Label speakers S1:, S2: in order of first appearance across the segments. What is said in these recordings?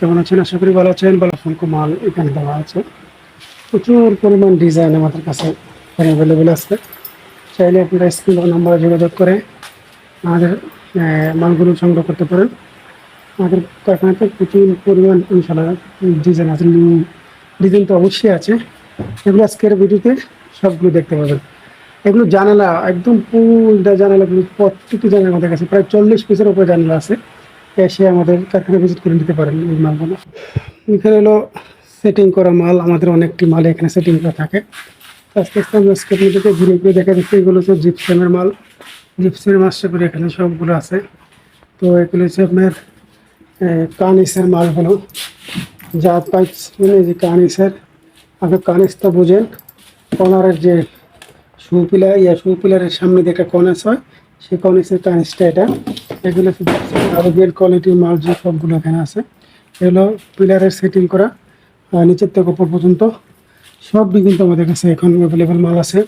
S1: কেমন মাল এখানে দেওয়া আছে। প্রচুর পরিমাণ ডিজাইন আমাদের কাছে অ্যাভেলেবেল আছে। চাইলে নাম্বারে যোগাযোগ করে আমাদের মালগুলো সংগ্রহ করতে পারেন। আমাদের কারখানাতে প্রচুর পরিমাণ ইনশাল্লাহ ডিজাইন আছে। ডিজাইন তো অবশ্যই আছে। এগুলো আজকের ভিডিওতে সবগুলো দেখতে পাবেন। এগুলো জানালা, একদম পুরোটা জানালাগুলো, প্রত্যেকটি জানালা আমাদের কাছে, প্রায় চল্লিশ পিসের উপরে জানালা আছে। এসে আমাদের কারখানা ভিজিট করে নিতে পারেন এই মালগুলো। এখানে হলো সেটিং করা মাল, আমাদের অনেকটি মাল এখানে সেটিং করা থাকে। আস্তে আস্তে আমরা স্কেপিং থেকে ঘুরে ঘুরে দেখা যাচ্ছে এগুলো হচ্ছে জিপসেমের মাল। জিপসেমের মাস্টার করে এখানে সবগুলো আছে। তো এগুলো হচ্ছে আপনার কানিসের মালগুলো। যা পাইপ মানে যে কানিসের, আপনি কানিস তো বোঝেন কর্নারের যে শু পিলার ইয়া শু পিলারের সামনে যে একটা কনেস হয়, সেই কনেসের কানেসটা এটা। এগুলো শুধু আরও বেল কোয়ালিটির মাল যে সবগুলো এখানে আছে। এগুলো পিলারের সেটিং করা নিচের থেকে ওপর পর্যন্ত সবই কিন্তু আমাদের কাছে এখন অ্যাভেলেবেল মাল আছে।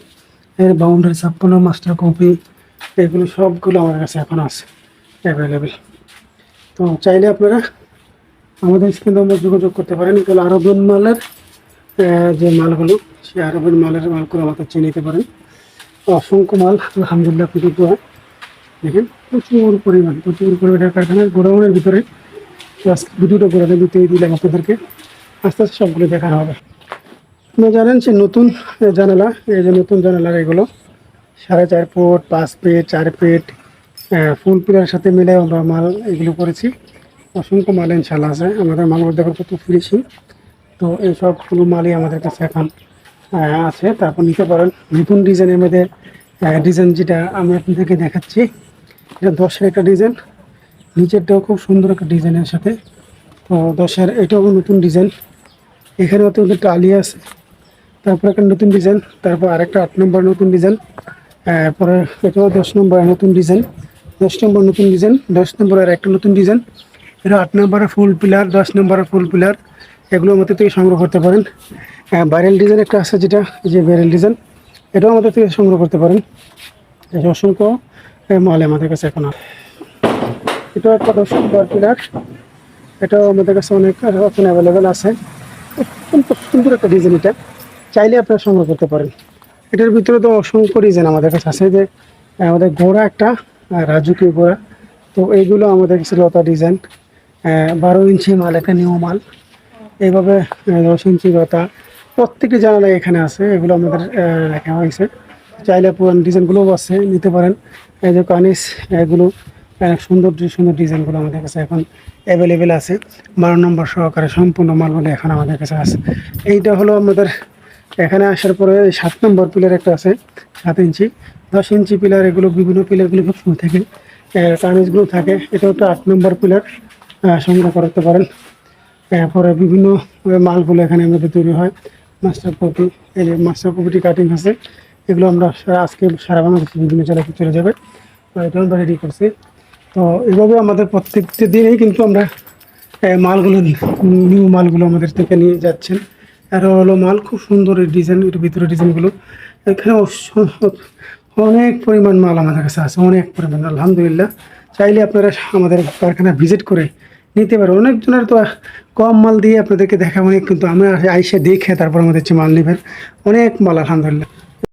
S1: এর বাউন্ডারি ছাপ্পান্ন মাস্টার কপি এগুলো সবগুলো আমার কাছে এখন আছে অ্যাভেলেবেল তো চাইলে আপনারা আমাদের স্ক্রিন নম্বর যোগাযোগ করতে পারেন, এগুলো আরবিয়ান মালের যে মালগুলো, সেই আরবিয়ান মালের মালগুলো আমাকে চিনে নিতে পারেন। অসংখ্য মাল, আলহামদুলিল্লাহ দোয়া। দেখেন, প্রচুর পরিমাণ, প্রচুর পরিমাণের কারখানার গোডাউনের ভিতরে ভিডিওটা গোড়াতে দিতেই দিলাম আপনাদেরকে। আস্তে আস্তে সবগুলো দেখানো হবে। আপনারা জানেন যে নতুন জানালা এই যে নতুন জানালার এগুলো, সাড়ে চার ফুট, পাঁচ ফিট, চার ফিট ফুল পিলার সাথে মিলে আমরা মাল এগুলো করেছি। অসংখ্য মাল ইনশাল্লাহ আছে। আমাদের মালগুলো দেখো কত ফিরেছি তো এই সবগুলো মালই আমাদের কাছে এখন আছে। তারপর নিতে পারেন নতুন ডিজাইনের মধ্যে ডিজাইন যেটা আমি আপনাদেরকে দেখাচ্ছি এটা দশের একটা ডিজাইন। নিচেরটাও খুব সুন্দর একটা ডিজাইনের সাথে। তো দশের এটাও নতুন ডিজাইন। এখানেও তো একটা আলিয়া আছে। তারপর একটা নতুন ডিজাইন, তারপর আরেকটা আট নম্বর নতুন ডিজাইন। পরে এটাও দশ নম্বর নতুন ডিজাইন। দশ নম্বর নতুন ডিজাইন, দশ নম্বরের একটা নতুন ডিজাইন। এটা আট নম্বরের ফুল পিলার, দশ নম্বরের ফুল পিলার। এগুলো আমাদের থেকে সংগ্রহ করতে পারেন। ভাইরাল ডিজাইন একটা আছে যেটা যে ভাইরাল ডিজাইন এটাও আমাদের থেকে সংগ্রহ করতে পারেন। অসংখ্য মাল আমাদের কাছে এখন আছে এটাও একটা দশ নম্বর এটাও আমাদের কাছে অনেক এখন অ্যাভেলেবেল আছে। অত্যন্ত সুন্দর একটা ডিজাইন এটা। চাইলে আপনারা সংগ্রহ করতে পারেন। এটার ভিতরে তো অসংখ্য ডিজাইন আমাদের কাছে আছে। যে আমাদের ঘোড়া একটা আর রাজুকীয় ঘোড়া। তো এইগুলো আমাদের কাছে লতা ডিজাইন বারো ইঞ্চি মাল, একটা নিউ মাল। এইভাবে দশ ইঞ্চি লতা। প্রত্যেকটি জানালা এখানে আছে। এগুলো আমাদের রাখা হয়েছে। চাইলে পুরান ডিজাইনগুলোও আছে, নিতে পারেন। এই যে কানিস, এগুলো সুন্দর সুন্দর ডিজাইনগুলো আমাদের কাছে এখন অ্যাভেলেবেল আছে। বারো নম্বর সহকারে সম্পূর্ণ মালগুলো এখন আমাদের কাছে আছে। এইটা হলো আমাদের, এখানে আসার পরে সাত নম্বর পিলার একটা আছে, সাত ইঞ্চি। দশ ইঞ্চি পিলার এগুলো, বিভিন্ন পিলারগুলো সুন্দর থাকে। কানিসগুলো থাকে, এটা একটা আট নম্বর পিলার সংগ্রহ করতে পারেন। এরপরে বিভিন্ন মালগুলো এখানে আমাদের তৈরি হয়। মাস্টার কপি এই যে মাস্টার কপিটি কাটিং আছে এগুলো আমরা আজকে সারা বাংলাদেশে বিভিন্ন জেলায় চলে যাবে। তো এটাও আমরা রেডি করছি। তো এভাবে আমাদের প্রত্যেকটি দিনেই কিন্তু আমরা মালগুলো নিউ মালগুলো আমাদের থেকে নিয়ে যাচ্ছেন। আর হলো মাল খুব সুন্দর ডিজাইন এর ভিতরে ডিজাইনগুলো এখানে অনেক পরিমাণ মাল আমাদের কাছে আছে, অনেক পরিমাণ, আলহামদুলিল্লাহ। চাইলে আপনারা আমাদের কারখানা ভিজিট করে নিতে পারেন। অনেকজনের তো কম মাল দিয়ে আপনাদেরকে দেখা অনেক কিন্তু আমরা আইসে দেখে তারপর আমাদের মাল নেবেন। অনেক মাল, আলহামদুলিল্লাহ।